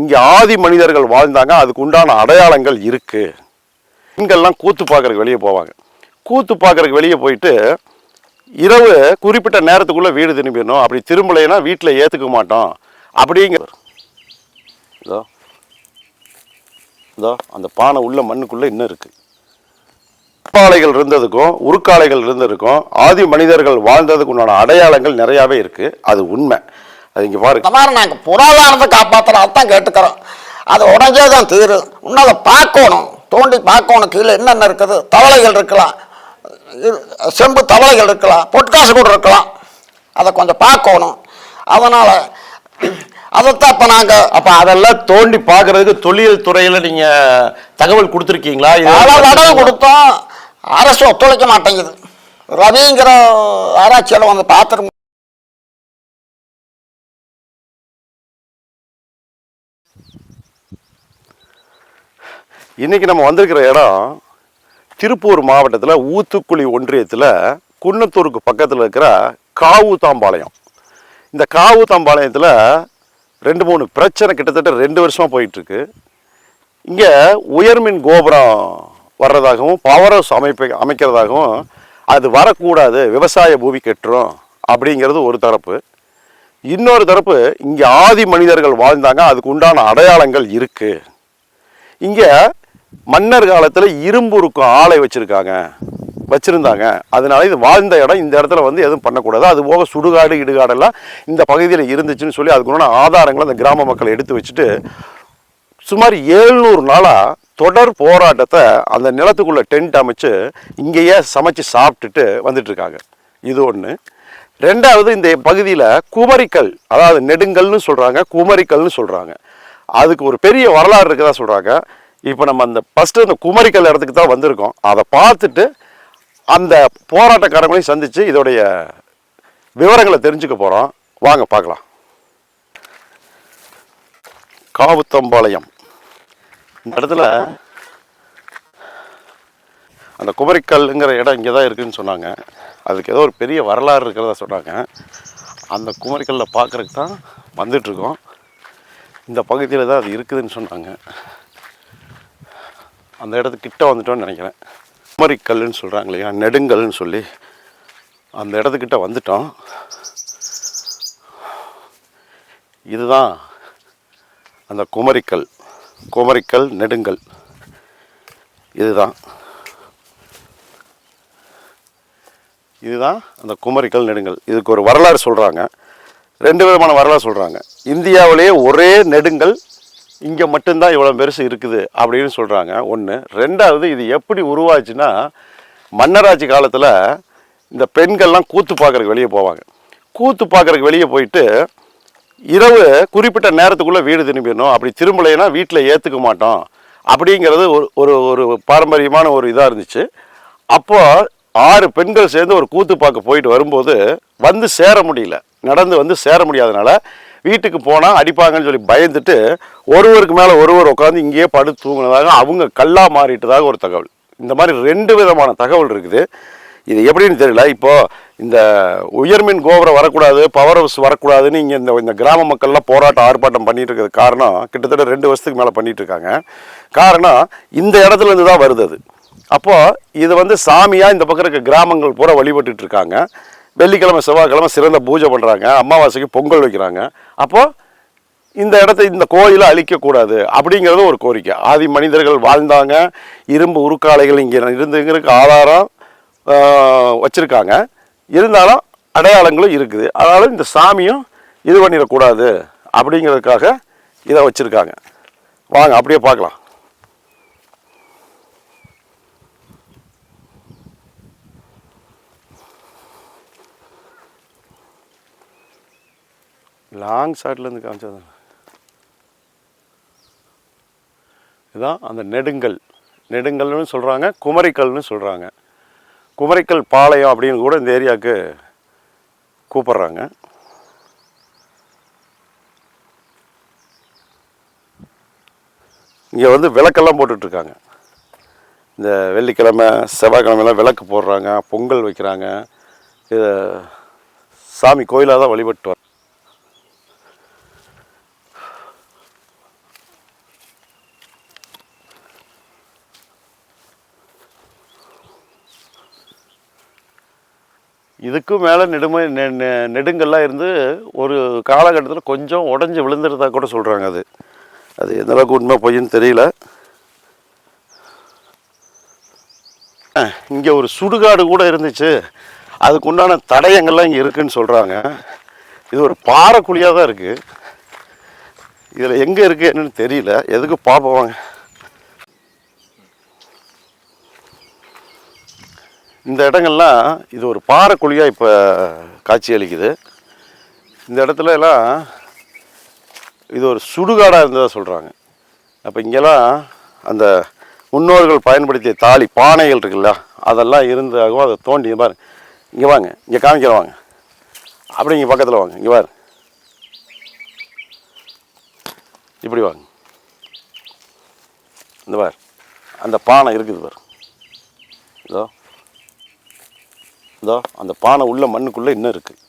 இங்கே ஆதி மனிதர்கள் வாழ்ந்தாங்க அதுக்கு உண்டான அடையாளங்கள் இருக்குது பெண்கள்லாம் கூத்து பார்க்குறக்கு வெளியே போவாங்க. கூத்து பார்க்கறதுக்கு வெளியே போயிட்டு இரவு குறிப்பிட்ட நேரத்துக்குள்ளே வீடு திரும்பிடணும். அப்படி திரும்பலைன்னா வீட்டில் ஏற்றுக்க மாட்டோம். அப்படிங்கிற இதோ இதோ அந்த பானை உள்ள மண்ணுக்குள்ளே இன்னும் இருக்குது பாலைகள் இருந்ததுக்கும் உருக்காலைகள் இருந்ததுக்கும் ஆதி மனிதர்கள் வாழ்ந்ததுக்கு உண்டான அடையாளங்கள் நிறையாவே இருக்குது அது உண்மை. அது இங்கே பாருங்க இந்த மாதிரி நாங்கள் புராதானத்தை காப்பாற்றுறோம் தான் கேட்டுக்கிறோம் அது உடஞ்சே தான் தீரு. இன்னும் அதை பார்க்கணும். தோண்டி பார்க்கணும். கீழே என்னென்ன இருக்குது? தவளைகள் இருக்கலாம். செம்பு தவளைகள் இருக்கலாம். பொட்காசு கூட இருக்கலாம். அதை கொஞ்சம் பார்க்கணும். அதனால் அதைத்தான் இப்போ நாங்கள் அப்ப அதெல்லாம் தோண்டி பார்க்கறதுக்கு தொழில் துறையில நீங்க தகவல் கொடுத்துருக்கீங்களா? பல தடவை கொடுத்தோம். அரசு ஒத்துழைக்க மாட்டேங்குது. ரவிங்கிற ஆராய்ச்சியாளர் வந்து பார்த்துட்டு இன்றைக்கி நம்ம வந்திருக்கிற இடம் திருப்பூர் மாவட்டத்தில் ஊத்துக்குழி ஒன்றியத்தில் குன்னத்தூருக்கு பக்கத்தில் இருக்கிற காவுத்தாம்பாளையம். இந்த காவுத்தாம்பாளையத்தில் ரெண்டு மூணு பிரச்சனை கிட்டத்தட்ட ரெண்டு வருஷமாக போயிட்டுருக்கு. இங்கே உயர்மின் கோபுரம் வர்றதாகவும் பவர் ஹவுஸ் அமைப்பை அமைக்கிறதாகவும் அது வரக்கூடாது விவசாய பூமி கெட்டுரும் அப்படிங்கிறது ஒரு தரப்பு. இன்னொரு தரப்பு இங்கே ஆதி மனிதர்கள் வாழ்ந்தாங்க அதுக்கு உண்டான அடையாளங்கள் இருக்குது இங்கே மன்னர் காலத்தில் இரும்பு இருக்கும் ஆலை வச்சுருக்காங்க வச்சுருந்தாங்க. அதனால இது வாழ்ந்த இடம். இந்த இடத்துல வந்து எதுவும் பண்ணக்கூடாது. அது போக சுடுகாடு இடுகாடெல்லாம் இந்த பகுதியில் இருந்துச்சுன்னு சொல்லி அதுக்குண்டான ஆதாரங்களை அந்த கிராம மக்கள் எடுத்து வச்சுட்டு சுமார் ஏழ்நூறு நாளாக தொடர் போராட்டத்தை அந்த நிலத்துக்குள்ளே டென்ட் அமைச்சு இங்கேயே சமைச்சு சாப்பிட்டுட்டு வந்துட்டுருக்காங்க. இது ஒன்று ரெண்டாவது இந்த பகுதியில் குமரிக்கல் அதாவது நெடுங்கல்னு சொல்கிறாங்க குமரிக்கல்னு சொல்கிறாங்க அதுக்கு ஒரு பெரிய வரலாறு இருக்கதா சொல்கிறாங்க இப்போ நம்ம அந்த ஃபஸ்ட்டு அந்த குமரிக்கல் இடத்துக்கு தான் வந்திருக்கோம். அதை பார்த்துட்டு அந்த போராட்டக்காரங்களையும் சந்தித்து இதோடைய விவரங்களை தெரிஞ்சுக்க போகிறோம் வாங்க பார்க்கலாம். காவுத்தம்பாளையம். இந்த இடத்துல அந்த குமரிக்கல்ங்கிற இடம் இங்கே தான் இருக்குதுன்னு சொன்னாங்க. அதுக்கு ஏதோ ஒரு பெரிய வரலாறு இருக்கிறதா சொன்னாங்க. அந்த குமரிக்கல்லை பார்க்குறதுக்கு தான் வந்துட்ருக்கோம் இந்த பகுதியில் தான் அது இருக்குதுன்னு சொன்னாங்க. அந்த இடத்துக்கு கிட்ட வந்துட்டோம்னு நினைக்கிறேன். குமரிக்கல்லுன்னு சொல்கிறாங்க இல்லையா? நெடுங்கல்னு சொல்லி அந்த இடத்துக்கிட்ட வந்துட்டோம். இதுதான் அந்த குமரிக்கல். குமரிக்கல் நெடுங்கல். இதுதான். இதுதான் அந்த குமரிக்கல் நெடுங்கல். இதுக்கு ஒரு வரலாறு சொல்கிறாங்க ரெண்டு விதமான வரலாறு சொல்கிறாங்க இந்தியாவிலேயே ஒரே நெடுங்கல் இங்கே மட்டும்தான் இவ்வளோ பெருசு இருக்குது அப்படின்னு சொல்கிறாங்க ஒன்று ரெண்டாவது இது எப்படி உருவாச்சுன்னா மன்னராட்சி காலத்தில் இந்த பெண்கள்லாம் கூத்து பார்க்குறக்கு வெளியே போவாங்க. கூத்து பார்க்குறக்கு வெளியே போயிட்டு இரவு குறிப்பிட்ட நேரத்துக்குள்ளே வீடு திரும்பிடணும். அப்படி திரும்பலைன்னா வீட்டில் ஏற்றுக்க மாட்டோம். அப்படிங்கிறது ஒரு ஒரு ஒரு பாரம்பரியமான ஒரு இதாக இருந்துச்சு. அப்போது ஆறு பெண்கள் சேர்ந்து ஒரு கூத்து பார்க்க போயிட்டு வரும்போது வந்து சேர முடியல. நடந்து வந்து சேர முடியாதனால வீட்டுக்கு போனால் அடிப்பாங்கன்னு சொல்லி பயந்துட்டு ஒருவருக்கு மேலே ஒருவர் உட்காந்து இங்கேயே படுத்து தூங்கினதாக அவங்க கல்லா மாறிட்டதாக ஒரு தகவல். இந்த மாதிரி ரெண்டு விதமான தகவல் இருக்குது. இது எப்படின்னு தெரியல. இப்போ இந்த உயர்மின் கோபுரம் வரக்கூடாது பவர் ஹவுஸ் வரக்கூடாதுன்னு இங்கே இந்த இந்த கிராம மக்கள்லாம் போராட்டம் ஆர்ப்பாட்டம் பண்ணிட்டு இருக்கிறது காரணம் கிட்டத்தட்ட ரெண்டு வருஷத்துக்கு மேலே பண்ணிட்டு இருக்காங்க காரணம் இந்த இடத்துல இருந்து தான் வருது அது. அப்போது இது வந்து சாமியாக இந்த பக்கம் இருக்க கிராமங்கள் பூரா வழிபட்டுட்டு இருக்காங்க. வெள்ளிக்கிழமை செவ்வாய்க்கிழமை சிறந்த பூஜை பண்ணுறாங்க அமாவாசைக்கு பொங்கல் வைக்கிறாங்க. அப்போது இந்த இடத்த இந்த கோயிலை அழிக்கக்கூடாது அப்படிங்கிறது ஒரு கோரிக்கை. ஆதி மனிதர்கள் வாழ்ந்தாங்க. இரும்பு உருக்காலைகள் இங்கே இருந்துங்கிறதுக்கு ஆதாரம் வச்சுருக்காங்க. இருந்தாலும் அடையாளங்களும் இருக்குது. அதனால் இந்த சாமியும் இது பண்ணிடக்கூடாது அப்படிங்கிறதுக்காக இதை வச்சுருக்காங்க. வாங்க அப்படியே பார்க்கலாம். லாங் ஷாட்லேருந்து காமிச்சது. இதுதான் அந்த நெடுங்கல். நெடுங்கல்னு சொல்கிறாங்க குமரிக்கல்னு சொல்கிறாங்க குமரிக்கல் பாளையம் அப்படின்னு கூட இந்த ஏரியாவுக்கு கூப்பிட்றாங்க. இங்கே வந்து விளக்கெல்லாம் போட்டுட்ருக்காங்க. இந்த வெள்ளிக்கிழமை செவ்வாய்க்கிழமைலாம் விளக்கு போடுறாங்க பொங்கல் வைக்கிறாங்க. இதை சாமி கோயிலாக தான் வழிபட்டு வர இதுக்கும் மேலே நெடுமை நெ- நெ- நெடுங்கல்லாம் இருந்து ஒரு காலகட்டத்தில் கொஞ்சம் உடஞ்சி விழுந்துருந்தா கூட சொல்கிறாங்க அது. அது எந்த அளவுக்கு உண்மை பொய்ன்னு தெரியல. இங்கே ஒரு சுடுகாடு கூட இருந்துச்சு. அதுக்கு உண்டான தடயங்கள்லாம் இங்கே இருக்குதுன்னு சொல்கிறாங்க இது ஒரு பாறை குழியாக தான் இருக்குது இதில் எங்கே இருக்குது என்னன்னு தெரியல. எதுக்கு பார்ப்போம் வாங்க. இந்த இடங்கள்லாம் இது ஒரு பாறை குழியாக இப்போ காட்சி அளிக்குது இந்த இடத்துல எல்லாம் இது ஒரு சுடுகாடாக இருந்ததாக சொல்கிறாங்க அப்போ இங்கெல்லாம் அந்த முன்னோர்கள் பயன்படுத்திய தாலி பானைகள் இருக்குல்ல அதெல்லாம் இருந்தாகவும் அதை தோண்டி பாருங்க இங்கே வாங்க இங்கே காமிக்கிற வாங்க. அப்படி இங்கே பக்கத்தில் வாங்க இங்கே பாரு. இப்படி வாங்க. இந்த பார் அந்த பானை இருக்குது பார். இதோ. இதோ அந்த பானை உள்ள மண்ணுக்குள்ளே இன்னும் இருக்குது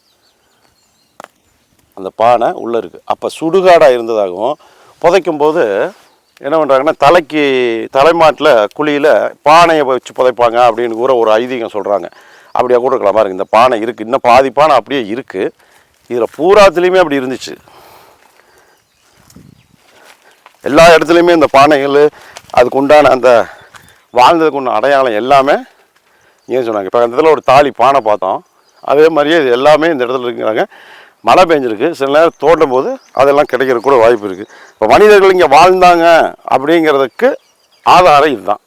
அந்த பானை உள்ளே இருக்குது அப்போ சுடுகாடாக இருந்ததாகவும் புதைக்கும் போது என்ன பண்ணுறாங்கன்னா தலைக்கு தலைமாட்டில் குழியில் பானையை வச்சு புதைப்பாங்க அப்படின்னு கூட ஒரு ஐதீகம் சொல்கிறாங்க அப்படியே கூட இருக்கலாம். பாருங்க இந்த பானை இருக்குது இன்னும் பாதி பானை அப்படியே இருக்குது இதில் பூராத்துலேயுமே அப்படி இருந்துச்சு. எல்லா இடத்துலையுமே இந்த பானைகள் அதுக்கு உண்டான அந்த வாழ்ந்ததுக்கு உண்டான அடையாளம் எல்லாமே ஏன் சொன்னாங்க? இப்போ அந்த இடத்துல ஒரு தாலி பானை பார்த்தோம். அதே மாதிரியே இது எல்லாமே இந்த இடத்துல இருக்கிறாங்க மழை பெஞ்சிருக்கு. சில நேரம் தோண்டும் போது அதெல்லாம் கிடைக்கிற கூட வாய்ப்பு இருக்குது இப்போ மனிதர்கள் இங்கே வாழ்ந்தாங்க அப்படிங்கிறதுக்கு ஆதாரம் இதுதான்.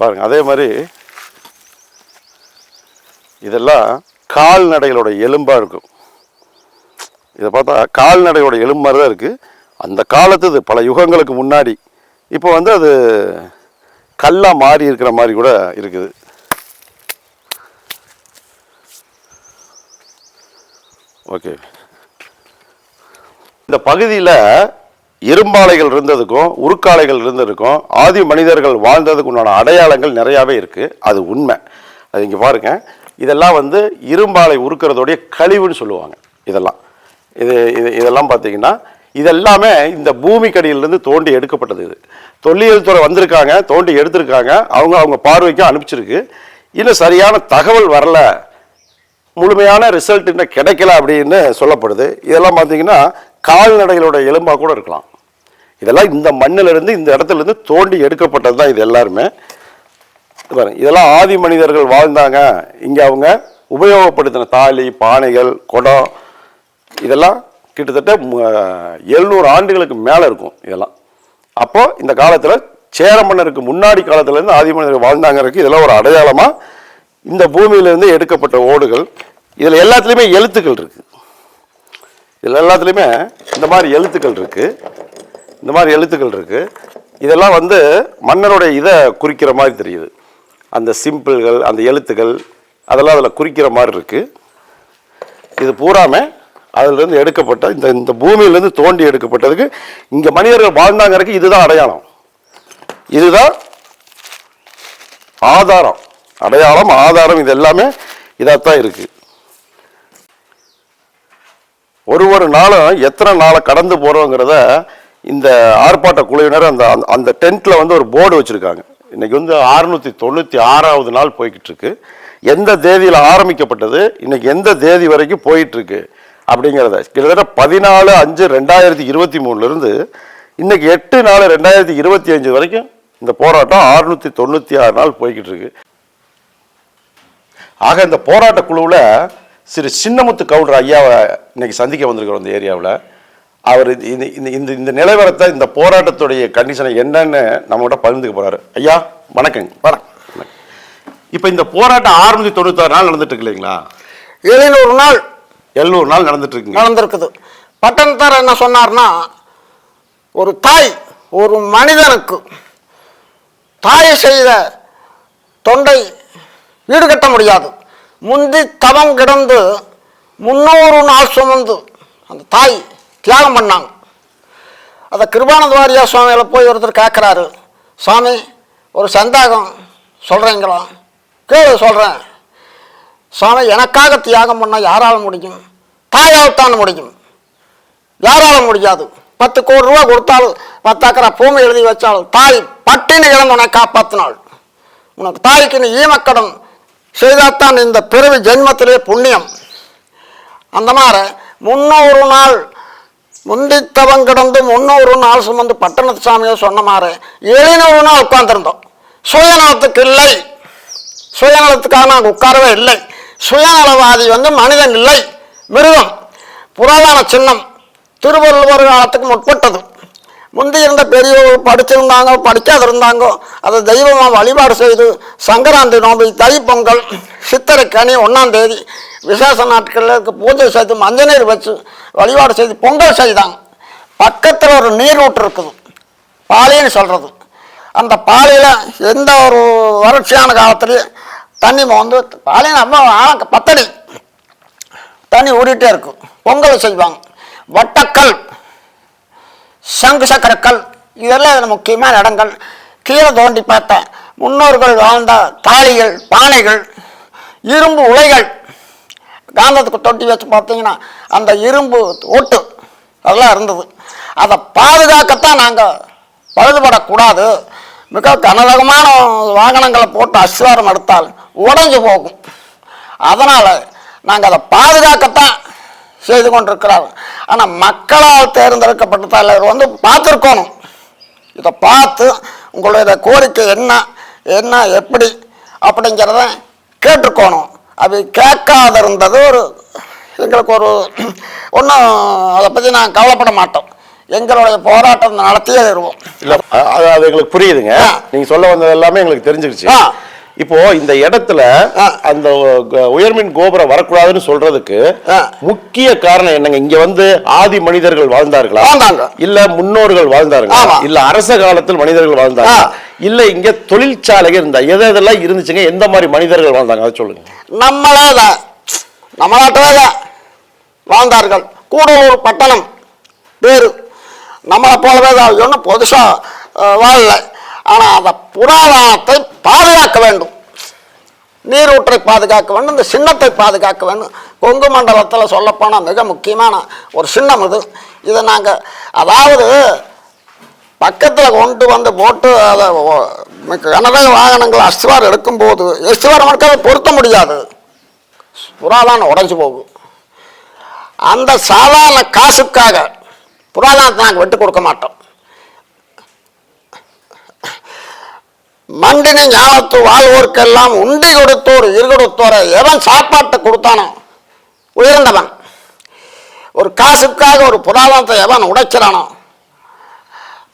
பாருங்க அதே மாதிரி இதெல்லாம் கால்நடைகளோட எலும்பாக இருக்கும். இதை பார்த்தா கால்நடையோட எலும்பு மாதிரி தான் இருக்குது அந்த காலத்து இது பல யுகங்களுக்கு முன்னாடி. இப்போ வந்து அது கல்லாக மாறி இருக்கிற மாதிரி கூட இருக்குது. ஓகே. இந்த பகுதியில் இரும்பாலைகள் இருந்ததுக்கும் உருக்காலைகள் இருந்ததுக்கும் ஆதி மனிதர்கள் வாழ்ந்ததுக்கு உண்டான அடையாளங்கள் நிறையாவே இருக்குது அது உண்மை. அது இங்கே பாருங்க. இதெல்லாம் வந்து இரும்பாலை உருக்கிறதோடைய கழிவுன்னு சொல்லுவாங்க. இதெல்லாம். இது இது இதெல்லாம் பார்த்தீங்கன்னா இதெல்லாமே இந்த பூமிக்கடியிலிருந்து தோண்டி எடுக்கப்பட்டது இது. தொல்லியல் துறை வந்திருக்காங்க தோண்டி எடுத்திருக்காங்க. அவங்க அவங்க பார்வைக்கு அனுப்பிச்சிருக்கு. இன்னும் சரியான தகவல் வரல. முழுமையான ரிசல்ட் இன்னும் கிடைக்கல அப்படின்னு சொல்லப்படுது. இதெல்லாம் பார்த்தீங்கன்னா கால்நடைகளோட எலும்பாக கூட இருக்கலாம். இதெல்லாம் இந்த மண்ணிலிருந்து இந்த இடத்துல இருந்து தோண்டி எடுக்கப்பட்டது தான் இது எல்லாருமே. இதெல்லாம் ஆதி மனிதர்கள் வாழ்ந்தாங்க. இங்கே அவங்க உபயோகப்படுத்தின தாலி பானைகள் குடம் இதெல்லாம் கிட்டத்தட்ட எழுநூறு ஆண்டுகளுக்கு மேலே இருக்கும் இதெல்லாம். அப்போது இந்த காலத்தில் சேர மன்னருக்கு முன்னாடி காலத்துலேருந்து ஆதிமனிதர்கள் வாழ்ந்தாங்கிறதுக்கு இதெல்லாம் ஒரு அடையாளமாக இந்த பூமியிலேருந்து எடுக்கப்பட்ட ஓடுகள் இதில் எல்லாத்துலேயுமே எழுத்துக்கள் இருக்குது இதில் எல்லாத்துலேயுமே இந்த மாதிரி எழுத்துக்கள் இருக்குது இந்த மாதிரி எழுத்துக்கள் இருக்குது இதெல்லாம் வந்து மன்னருடைய இதை குறிக்கிற மாதிரி தெரியுது. அந்த சிம்பிள்கள் அந்த எழுத்துக்கள் அதெல்லாம் அதில் குறிக்கிற மாதிரி இருக்குது இது பூராமே அதிலிருந்து எடுக்கப்பட்ட இந்த இந்த பூமியிலேருந்து தோண்டி எடுக்கப்பட்டதுக்கு இங்கே மனிதர்கள் வாழ்ந்தாங்கிறதுக்கு இதுதான் அடையாளம். இதுதான் ஆதாரம். அடையாளம் ஆதாரம் இது எல்லாமே இதாகத்தான் இருக்குது ஒரு ஒரு நாளும் எத்தனை நாளை கடந்து போகிறோங்கிறத இந்த ஆர்ப்பாட்ட குழுவினர் அந்த அந்த- அந்த டென்ட்டில் வந்து ஒரு போர்டு வச்சுருக்காங்க. இன்னைக்கு வந்து அறுநூற்றி தொண்ணூற்றி ஆறாவது நாள் போய்கிட்டு இருக்கு. எந்த தேதியில் ஆரம்பிக்கப்பட்டது இன்றைக்கி எந்த தேதி வரைக்கும் போயிட்டுருக்கு அப்படிங்கிறத. கிட்டத்தட்ட பதினாலு அஞ்சு ரெண்டாயிரத்தி இருபத்தி மூணுலேருந்து இன்னைக்கு எட்டு நாலு ரெண்டாயிரத்தி இருபத்தி அஞ்சு வரைக்கும் இந்த போராட்டம் அறுநூற்றி தொண்ணூற்றி ஆறு நாள் போய்கிட்டு இருக்கு. ஆக இந்த போராட்ட குழுவில் சிறு சின்னமுத்து கவுண்டர் ஐயாவை இன்னைக்கு சந்திக்க வந்திருக்கிறோம் இந்த ஏரியாவில். அவர் இந்த இந்த இந்த நிலவரத்தை இந்த போராட்டத்துடைய கண்டிஷனை என்னன்னு நம்மகிட்ட பகிர்ந்துக்க போறாரு. ஐயா வணக்கங்க. வணக்கம். இப்போ இந்த போராட்டம் ஆறுநூத்தி தொண்ணூத்தாறு நாள் நடந்துட்டு இருக்கு இல்லைங்களா? எழுநூறு நாள். எழுநூறு நாள் நடந்துட்டு நடந்திருக்குது. பட்டணத்தார் என்ன சொன்னார்னா ஒரு தாய் ஒரு மனிதனுக்கு தாய் செய்த தொண்டை வீடு கட்ட முடியாது. முந்தி தவம் கிடந்து முன்னூறு நாள் சுமந்து அந்த தாய் தியாகம் பண்ணாங்க. அதை கிருபானந்த வாரியா சுவாமியில் போய் ஒருத்தர் கேட்குறாரு சுவாமி ஒரு சந்தேகம் சொல்கிறீங்களா கேளு சொல்கிறேன் சுவாமி எனக்காக தியாகம் பண்ணால் யாரால முடியும்? தாயால் தான் முடியும். யாரால முடியாது? பத்து கோடி ரூபா கொடுத்தாலும் பத்து பூமி எழுதி வச்சால் தாய் பட்டினி இழந்தவனை காப்பாத்தினாள். உனக்கு தாய்க்கு நீ ஈமக்கடன் செய்தால்தான் இந்த பிறவி ஜென்மத்திலே புண்ணியம். அந்த மாதிரி முன்னூறு நாள் முந்தித்தவன் கிடந்து முன்னூறு நாள் சுமந்து பட்டணத்து சாமியை சொன்ன மாதிரி எழுநூறு நாள் உட்கார்ந்துருந்தோம். சுயநலத்துக்கு இல்லை. சுயநலத்துக்காக நாங்கள் உட்காரவே இல்லை. சுயநலவாதி வந்து மனிதன் இல்லை. மிருகம். புராதன சின்னம். திருவள்ளுவர் காலத்துக்கு முற்பட்டது. முந்தி இருந்த பெரியவர்கள் படிச்சிருந்தாங்க படிக்காத இருந்தாங்கோ அதை தெய்வமாக வழிபாடு செய்து சங்கராந்தி நோம்பு தைப்பொங்கல் சித்திரை கனி ஒன்றாம் தேதி விசேஷ நாட்களில் இருக்க பூஜை செய்து மஞ்சள் நீர் வச்சு வழிபாடு செய்து பொங்கல் செய்தாங்க பக்கத்தில் ஒரு நீரூற்று இருக்குது. பாலின்னு சொல்கிறது அந்த பாலியில் எந்த ஒரு வறட்சியான காலத்துலேயும் தண்ணி வந்து பாலின்னு அம்மா ஆ- பத்தடி. தண்ணி ஓடிட்டே இருக்கும். பொங்கல் செய்வாங்க. வட்டக்கல் சங்கு சக்கரக்கல் இதெல்லாம் இதில் முக்கியமான இடங்கள். கீழே தோண்டி பார்த்தேன். முன்னோர்கள் வாழ்ந்த தாளிகள் பானைகள் இரும்பு உலைகள். காந்தத்துக்கு தொட்டி வச்சு பார்த்தீங்கன்னா அந்த இரும்பு ஓட்டு அதெல்லாம் இருந்தது. அதை பாதுகாக்கத்தான் நாங்கள் பழுதுபடக்கூடாது. மிக கனரகமான வாகனங்களை போட்டு அஸ்வாரம் எடுத்தால் உடைஞ்சு போகும். அதனால் நாங்கள் அதை பாதுகாக்கத்தான் செய்து கொண்டிருக்கிறார்கள். ஆனால் மக்களால் தேர்ந்தெடுக்கப்பட்ட தலைவர் வந்து பார்த்துருக்கணும். இதை பார்த்து உங்களுடைய கோரிக்கை என்ன என்ன எப்படி அப்படிங்கிறத கேட்டுக்கோணும் அது கேட்காத இருந்தது ஒரு எங்களுக்கு ஒரு ஒன்றும் அதை பற்றி நான் கவலைப்பட மாட்டோம். எங்களுடைய போராட்டம் நடத்தியே தருவோம். இல்ல அது அது எங்களுக்கு புரியுதுங்க. ஆ. நீங்க சொல்ல வந்தது எல்லாமே எங்களுக்கு தெரிஞ்சிருச்சு. இப்போ இந்த இடத்துல. அந்த உயர்மின் கோபுரம் வரக்கூடாதுன்னு சொல்றதுக்கு. முக்கிய காரணம் என்னங்க? இங்க வந்து ஆதி மனிதர்கள் வாழ்ந்தார்களா. இல்ல முன்னோர்கள் வாழ்ந்தார்களா. இல்ல அரச காலத்தில் மனிதர்கள் வாழ்ந்தாங்க. இல்ல இங்க தொழிற்சாலைகள் இருந்தா எது எதெல்லாம் இருந்துச்சுங்க? எந்த மாதிரி மனிதர்கள் வாழ்ந்தாங்க? அதை சொல்லுங்க. நம்மளே தான் நம்மளாட்டவே தான் வாழ்ந்தார்கள். கூடலூர் பட்டணம். பேரு. நம்மளை போலவே தான். ஒன்றும் புதுசாக வாழல. ஆனால் அந்த புராதனத்தை பாதுகாக்க வேண்டும். நீரூற்றை பாதுகாக்க வேண்டும் இந்த சின்னத்தை பாதுகாக்க வேண்டும். கொங்கு மண்டலத்தில் சொல்லப்போனால் மிக முக்கியமான ஒரு சின்னம் இது. இதை நாங்கள் அதாவது பக்கத்தில் கொண்டு வந்து போட்டு அதை மிக்க கனரக வாகனங்கள் அஸ்திவார் எடுக்கும்போது எஸ்திவாரம் எடுக்க பொருத்த முடியாது. புராதானம் உடஞ்சி போகும் அந்த சாதாரண காசுக்காக புராதானத்தை நாங்கள் விட்டு கொடுக்க மாட்டோம். மண்டின ஞானத்து வாழ்வோர்க்கெல்லாம் உண்டி கொடுத்தோர் இரு கொடுத்தோரை எவன் சாப்பாட்டை கொடுத்தானோ? உயர்ந்தவன். ஒரு காசுக்காக ஒரு புராதனத்தை எவன் உடைக்கிறானோ?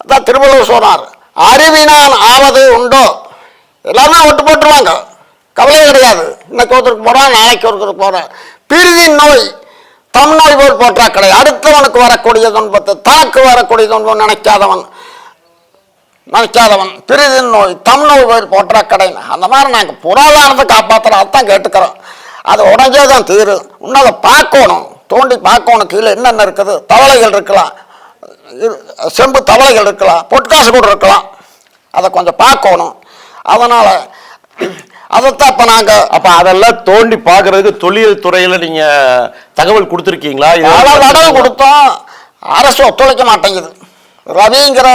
அதான் திருவள்ளுவர் சொன்னார் அறிவினான் ஆவது உண்டோ? எல்லாமே விட்டு போட்டுருவாங்க. கவலையே கிடையாது. இன்னைக்கு ஒருத்தருக்கு போகிறான் நாளைக்கு ஒருத்தருக்கு போகிறேன் பிரிதின் நோய் தம் நோய் போல் போற்றா கிடையாது. அடுத்தவனுக்கு வரக்கூடிய துன்பத்தை தனக்கு வரக்கூடிய துன்பம் நினைக்காதவன். நினைக்காதவன் பிரிதின் நோய் தம் நோய் போல் போற்றா கடைன்னு அந்த மாதிரி நாங்கள் புராதானத்தை காப்பாற்றுறோம் அதான் கேட்டுக்கிறோம். அது உடஞ்சே தான் தீரு. இன்னும் அதை பார்க்கணும். தோண்டி பார்க்கணும். கீழே என்னென்ன இருக்குது? தவளைகள் இருக்கலாம். செம்பு தவளைகள் இருக்கலாம். பொட்காசு கூட இருக்கலாம். அதை கொஞ்சம் பார்க்கணும். அதனால் அதைத்தான் இப்போ நாங்கள் அப்ப அதெல்லாம் தோண்டி பாக்குறதுக்கு தொழில் துறையில நீங்க தகவல் கொடுத்துருக்கீங்களா? தடவை கொடுத்தோம். அரசு ஒத்துழைக்க மாட்டேங்குது. ரவிங்கிற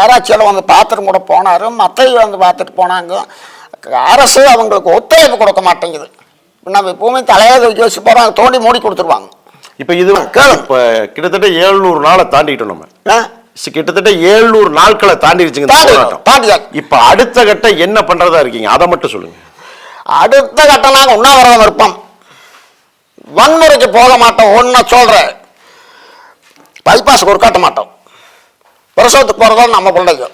ஆராய்ச்சியாளர் வந்து பார்த்துட்டு கூட போனார் மற்ற வந்து பார்த்துட்டு போனாங்க. அரசு அவங்களுக்கு ஒத்துழைப்பு கொடுக்க மாட்டேங்குது. நம்ம எப்பவுமே தலையை தூக்கி வச்சு போகிறாங்க தோண்டி மூடி கொடுத்துருவாங்க. இப்ப இது. இப்ப கிட்டத்தட்ட 700 நாளை தாண்டிட்டோம் நம்ம. கிட்டத்தட்ட 700 நாட்களை தாண்டிடுச்சுங்க போராட்டம். இப்ப அடுத்த கட்டம் என்ன பண்றதா இருக்கீங்க? அதை மட்டும் சொல்லுங்க. அடுத்த கட்டம் நாங்கள் உண்ணாவிரதம் இருப்போம். வன்முறைக்கு போக மாட்டோம் ஒன்றை சொல்கிறேன் பைபாஸுக்கு ஒரு காட்ட மாட்டோம். பிரசவத்துக்கு போகிறதா நம்ம பிள்ளைங்க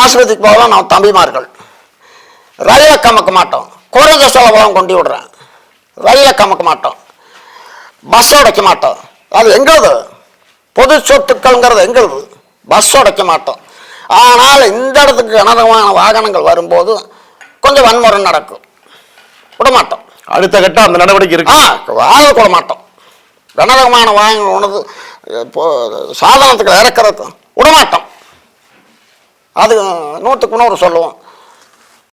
ஆஸ்பத்திரிக்கு போகிறதா நம்ம தம்பிமார்கள். ரயிலை கமக்க மாட்டோம். குறைஞ்ச செலவெல்லாம் கொண்டு விடுறேன். ரயிலை கமக்க மாட்டோம். பஸ் உடைக்க மாட்டோம். அது எங்களுது. பொது சொத்துக்கள்ங்கிறது எங்களுது. பஸ் உடைக்க மாட்டோம். ஆனால் இந்த இடத்துக்கு கனரகமான வாகனங்கள் வரும்போது கொஞ்சம் வன்முறை நடக்கும். விட மாட்டோம் அடுத்த கட்டம் அந்த நடவடிக்கை ஆ இருக்கு வாழ கூட மாட்டோம். கனரகமான வாகனங்கள் உணவு சாதனத்துக்கு இறக்கிறது விடமாட்டோம் அது நூற்றுக்கு நூறு சொல்லுவோம்.